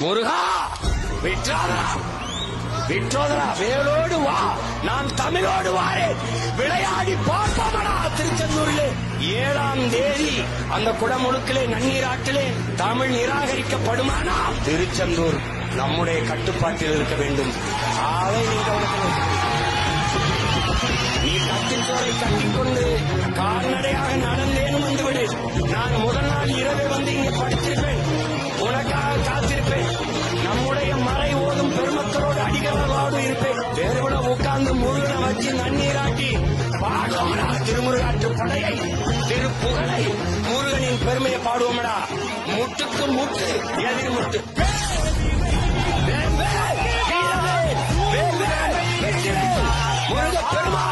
முருகா விற்றாதரா விற்றோதரா வேலோடு வா. நான் தமிழோடு வாரேன். விளையாடி பார்ப்போமடா திருச்செந்தூரிலே. ஏழாம் தேதி அந்த குடமுழுக்கிலே நன்னீராற்றிலே தமிழ் நிராகரிக்கப்படுமானா? திருச்செந்தூர் நம்முடைய கட்டுப்பாட்டில் இருக்க வேண்டும். அதை நீ நீ கட்டில் சோரை கட்டிக்கொண்டு கால்நடையாக நடந்தேனும் வந்துவிடு. நான் முதல் நாள் இரவே வந்து இங்கே படித்திருப்பேன். உனக்காக உன்னோடு இருப்பேன் தேர்வுல உட்கார்ந்து முருகனை வச்சு நன்னீராட்டி பாடுவோம்டா திருமுருகாற்று படையை திருப்புகழை முருகனின் பெருமையை பாடுவோம்டா முட்டுக்கு முட்டு எதிர் முட்டு முருக பெருமா